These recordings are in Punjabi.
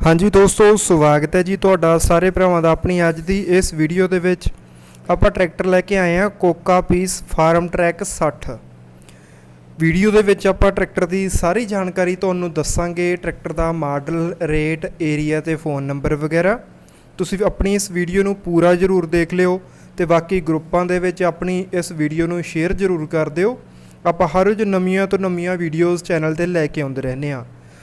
ਹਾਂਜੀ ਦੋਸਤੋ, ਸਵਾਗਤ ਹੈ ਜੀ ਤੁਹਾਡਾ ਸਾਰੇ ਭਰਾਵਾਂ ਦਾ ਆਪਣੀ ਅੱਜ ਦੀ ਇਸ ਵੀਡੀਓ ਦੇ ਵਿੱਚ। ਆਪਾਂ ਟਰੈਕਟਰ ਲੈ ਕੇ ਆਏ ਹਾਂ ਕੋਕਾ ਪੀਸ ਫਾਰਮ ਟਰੈਕ 60 ਵੀਡੀਓ ਦੇ ਵਿੱਚ ਆਪਾਂ ਟਰੈਕਟਰ ਦੀ ਸਾਰੀ ਜਾਣਕਾਰੀ ਤੁਹਾਨੂੰ ਦੱਸਾਂਗੇ, ਟਰੈਕਟਰ ਦਾ ਮਾਡਲ, ਰੇਟ ਏਰੀਆ ਤੇ ਫੋਨ ਨੰਬਰ ਵਗੈਰਾ। ਤੁਸੀਂ ਆਪਣੀ ਇਸ ਵੀਡੀਓ ਨੂੰ ਪੂਰਾ ਜ਼ਰੂਰ ਦੇਖ ਲਿਓ ਤੇ ਬਾਕੀ ਗਰੁੱਪਾਂ ਦੇ ਵਿੱਚ ਆਪਣੀ ਇਸ ਵੀਡੀਓ ਨੂੰ ਸ਼ੇਅਰ ਜ਼ਰੂਰ ਕਰ ਦਿਓ। ਆਪਾਂ ਹਰ ਰੋਜ਼ ਨਵੀਆਂ ਤੋਂ ਨਵੀਆਂ ਵੀਡੀਓਜ਼ ਚੈਨਲ ਤੇ ਲੈ ਕੇ ਆਉਂਦੇ ਰਹਿੰਦੇ ਹਾਂ।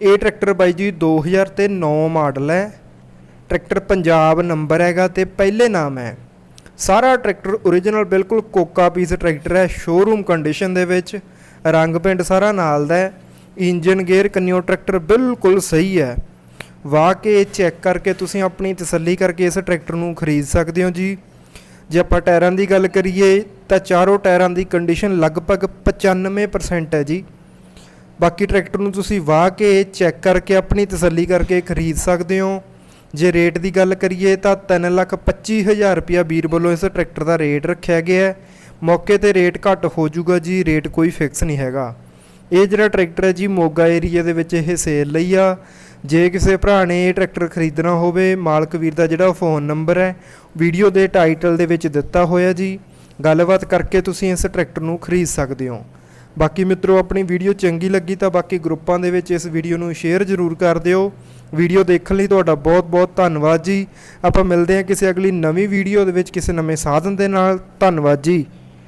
ਇਹ ਟਰੈਕਟਰ ਬਾਈ ਜੀ 2009 ਮਾਡਲ ਹੈ। ਟਰੈਕਟਰ ਪੰਜਾਬ ਨੰਬਰ ਹੈਗਾ ਤੇ ਪਹਿਲੇ ਨਾਮ ਹੈ। ਸਾਰਾ ਟਰੈਕਟਰ origignal ਬਿਲਕੁਲ ਕੋਕਾ ਪੀਸ ਟਰੈਕਟਰ ਹੈ ਸ਼ੋਰੂਮ ਕੰਡੀਸ਼ਨ ਦੇ ਵਿੱਚ, ਰੰਗ ਪਿੰਡ ਸਾਰਾ ਨਾਲ ਦਾ ਹੈ। ਇੰਜਨ ਗੇਅਰ ਕੰਨਿਓ ਟਰੈਕਟਰ ਬਿਲਕੁਲ ਸਹੀ ਹੈ। ਵਾਹ ਕੇ ਚੈੱਕ ਕਰਕੇ ਤੁਸੀਂ ਆਪਣੀ ਤਸੱਲੀ ਕਰਕੇ ਇਸ ਟਰੈਕਟਰ ਨੂੰ ਖਰੀਦ ਸਕਦੇ ਹੋ ਜੀ। ਜੇ ਆਪਾਂ ਟਾਇਰਾਂ ਦੀ ਗੱਲ ਕਰੀਏ ਤਾਂ ਚਾਰੋਂ ਟਾਇਰਾਂ ਦੀ ਕੰਡੀਸ਼ਨ ਲਗਭਗ 95% ਹੈ ਜੀ। ਬਾਕੀ ਟਰੈਕਟਰ ਨੂੰ ਤੁਸੀਂ ਵਾਹ ਕੇ ਚੈੱਕ ਕਰਕੇ ਆਪਣੀ ਤਸੱਲੀ ਕਰਕੇ ਖਰੀਦ ਸਕਦੇ ਹੋ। ਜੇ ਰੇਟ ਦੀ ਗੱਲ ਕਰੀਏ ਤਾਂ 325000 ਰੁਪਿਆ ਵੀਰ ਵੱਲੋਂ ਇਸ ਟਰੈਕਟਰ ਦਾ ਰੇਟ ਰੱਖਿਆ ਗਿਆ ਹੈ। ਮੌਕੇ ਤੇ ਰੇਟ ਘੱਟ ਹੋ ਜਾਊਗਾ ਜੀ, ਰੇਟ ਕੋਈ ਫਿਕਸ ਨਹੀਂ ਹੈਗਾ। ਇਹ ਜਿਹੜਾ ਟਰੈਕਟਰ ਹੈ ਜੀ, ਮੋਗਾ ਏਰੀਆ ਦੇ ਵਿੱਚ ਇਹ ਸੇਲ ਲਈ ਆ। ਜੇ ਕਿਸੇ ਭਰਾ ਨੇ ਇਹ ਟਰੈਕਟਰ ਖਰੀਦਣਾ ਹੋਵੇ, ਮਾਲਕ ਵੀਰ ਦਾ ਜਿਹੜਾ ਫੋਨ ਨੰਬਰ ਹੈ, ਵੀਡੀਓ ਦੇ ਟਾਈਟਲ ਦੇ ਵਿੱਚ ਦਿੱਤਾ ਹੋਇਆ ਜੀ। ਗੱਲਬਾਤ ਕਰਕੇ ਤੁਸੀਂ ਇਸ ਟਰੈਕਟਰ ਨੂੰ ਖਰੀਦ ਸਕਦੇ ਹੋ। ਬਾਕੀ ਮਿੱਤਰੋ, ਆਪਣੀ ਵੀਡੀਓ ਚੰਗੀ ਲੱਗੀ ਤਾਂ ਬਾਕੀ ਗਰੁੱਪਾਂ ਦੇ ਵਿੱਚ ਇਸ ਵੀਡੀਓ ਨੂੰ ਸ਼ੇਅਰ ਜ਼ਰੂਰ ਕਰ ਦਿਓ। ਵੀਡੀਓ ਦੇਖਣ ਲਈ ਤੁਹਾਡਾ ਬਹੁਤ-ਬਹੁਤ ਧੰਨਵਾਦ ਜੀ। ਆਪਾਂ ਮਿਲਦੇ ਹਾਂ ਕਿਸੇ ਅਗਲੀ ਨਵੀਂ ਵੀਡੀਓ ਦੇ ਵਿੱਚ ਕਿਸੇ ਨਵੇਂ ਸਾਧਨ ਦੇ ਨਾਲ। ਧੰਨਵਾਦ ਜੀ।